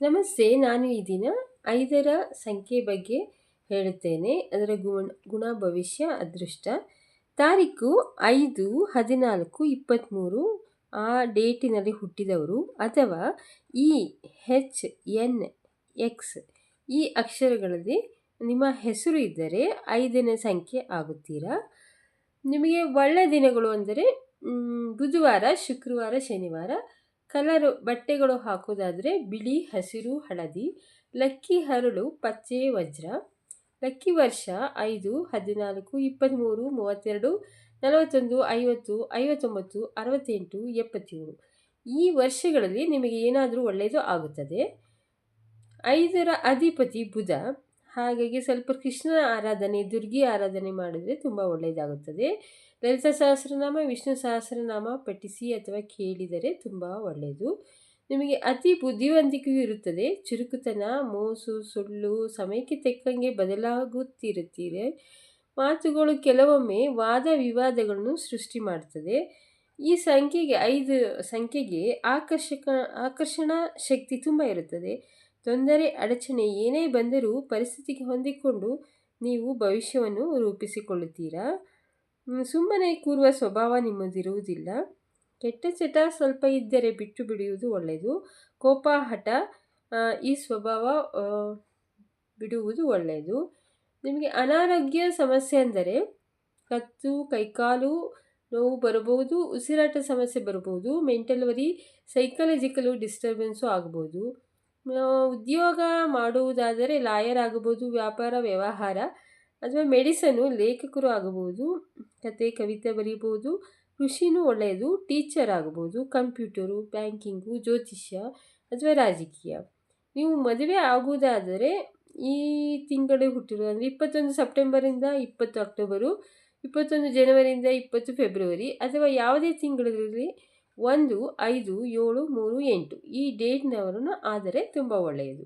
ನಮಸ್ತೆ, ನಾನು ಈ ದಿನ ಐದರ ಸಂಖ್ಯೆ ಬಗ್ಗೆ ಹೇಳುತ್ತೇನೆ. ಅದರ ಗುಣ ಗುಣ ಭವಿಷ್ಯ, ಅದೃಷ್ಟ. ತಾರೀಕು ಐದು, ಹದಿನಾಲ್ಕು ಇಪ್ಪತ್ತ್ಮೂರು ಆ ಡೇಟಿನಲ್ಲಿ ಹುಟ್ಟಿದವರು ಅಥವಾ ಇ ಹೆಚ್ ಎನ್ ಎಕ್ಸ್, ಈ ಅಕ್ಷರಗಳಲ್ಲಿ ನಿಮ್ಮ ಹೆಸರು ಇದ್ದರೆ ಐದನೇ ಸಂಖ್ಯೆ ಆಗುತ್ತೀರಾ? ನಿಮಗೆ ಒಳ್ಳೆಯ ದಿನಗಳು ಅಂದರೆ ಬುಧವಾರ, ಶುಕ್ರವಾರ, ಶನಿವಾರ ಕಲರು ಬಟ್ಟೆಗಳು ಹಾಕೋದಾದರೆ ಬಿಳಿ, ಹಸಿರು, ಹಳದಿ, ಲಕ್ಕಿ, ಹರಳು, ಪಚ್ಚೆ, ವಜ್ರ. ಲಕ್ಕಿ ವರ್ಷ ಐದು, ಹದಿನಾಲ್ಕು ಇಪ್ಪತ್ತ್ಮೂರು ಮೂವತ್ತೆರಡು, ನಲವತ್ತೊಂದು, ಐವತ್ತು, ಐವತ್ತೊಂಬತ್ತು, ಅರವತ್ತೆಂಟು, ಎಪ್ಪತ್ತೇಳು. ಈ ವರ್ಷಗಳಲ್ಲಿ ನಿಮಗೆ ಏನಾದರೂ ಒಳ್ಳೆಯದು ಆಗುತ್ತದೆ? ಐದರ ಅಧಿಪತಿ ಬುಧ. ಹಾಗಾಗಿ ಸ್ವಲ್ಪ ಕೃಷ್ಣನ ಆರಾಧನೆ ದುರ್ಗಿ ಆರಾಧನೆ ಮಾಡಿದರೆ ತುಂಬ ಒಳ್ಳೆಯದಾಗುತ್ತದೆ ಲಲಿತ ಸಹಸ್ರನಾಮ, ವಿಷ್ಣು ಸಹಸ್ರನಾಮ ಪಠಿಸಿ ಅಥವಾ ಕೇಳಿದರೆ ತುಂಬ ಒಳ್ಳೆಯದು ನಿಮಗೆ ಅತಿ ಬುದ್ಧಿವಂತಿಕೆಯೂ ಇರುತ್ತದೆ. ಚುರುಕುತನ, ಮೋಸು, ಸುಳ್ಳು, ಸಮಯಕ್ಕೆ ತಕ್ಕಂಗೆ ಬದಲಾಗುತ್ತಿರುತ್ತೀರಿ. ಮಾತುಗಳು ಕೆಲವೊಮ್ಮೆ ವಾದ ವಿವಾದಗಳನ್ನು ಸೃಷ್ಟಿ ಮಾಡ್ತದೆ. ಈ ಸಂಖ್ಯೆಗೆ ಐದು ಸಂಖ್ಯೆಗೆ ಆಕರ್ಷಕ, ಆಕರ್ಷಣಾ ಶಕ್ತಿ ತುಂಬ ಇರುತ್ತದೆ. ತೊಂದರೆ, ಅಡಚಣೆ ಏನೇ ಬಂದರೂ ಪರಿಸ್ಥಿತಿಗೆ ಹೊಂದಿಕೊಂಡು ನೀವು ಭವಿಷ್ಯವನ್ನು ರೂಪಿಸಿಕೊಳ್ಳುತ್ತೀರಾ? ಸುಮ್ಮನೆ ಕೂರುವ ಸ್ವಭಾವ ನಿಮ್ಮದಿರುವುದಿಲ್ಲ. ಕೆಟ್ಟ ಚಟ ಸ್ವಲ್ಪ ಇದ್ದರೆ ಬಿಟ್ಟು ಬಿಡುವುದು ಒಳ್ಳೆಯದು. ಕೋಪ, ಹಠ ಈ ಸ್ವಭಾವ ಬಿಡುವುದು ಒಳ್ಳೆಯದು. ನಿಮಗೆ ಅನಾರೋಗ್ಯ ಸಮಸ್ಯೆ ಅಂದರೆ ಕತ್ತು, ಕೈಕಾಲು ನೋವು ಬರಬಹುದು, ಉಸಿರಾಟ ಸಮಸ್ಯೆ ಬರಬಹುದು ಮೆಂಟಲ್ ವರಿ ಸೈಕಲಾಜಿಕಲು ಡಿಸ್ಟರ್ಬೆನ್ಸು ಆಗ್ಬೋದು. ಉದ್ಯೋಗ ಮಾಡುವುದಾದರೆ ಲಾಯರ್ ಆಗಬಹುದು, ವ್ಯಾಪಾರ, ವ್ಯವಹಾರ ಅಥವಾ ಮೆಡಿಸನು ಲೇಖಕರು ಆಗಬಹುದು, ಕತೆ, ಕವಿತೆ ಬರೀಬೋದು ಕೃಷಿನೂ ಒಳ್ಳೆಯದು, ಟೀಚರ್ ಆಗ್ಬೋದು ಕಂಪ್ಯೂಟರು, ಬ್ಯಾಂಕಿಂಗು, ಜ್ಯೋತಿಷ್ಯ ಅಥವಾ ರಾಜಕೀಯ. ನೀವು ಮದುವೆ ಆಗುವುದಾದರೆ ಈ ತಿಂಗಳು ಹುಟ್ಟಿರೋದು ಅಂದರೆ ಇಪ್ಪತ್ತೊಂದು ಸೆಪ್ಟೆಂಬರಿಂದ ಇಪ್ಪತ್ತು ಅಕ್ಟೋಬರು ಇಪ್ಪತ್ತೊಂದು ಜನವರಿಯಿಂದ ಇಪ್ಪತ್ತು ಫೆಬ್ರವರಿ ಅಥವಾ ಯಾವುದೇ ತಿಂಗಳಲ್ಲಿ ಒಂದು, ಐದು, ಏಳು, ಮೂರು, ಎಂಟು ಈ ಡೇಟ್ನವರನ್ನು ಆದರೆ ತುಂಬ ಒಳ್ಳೆಯದು.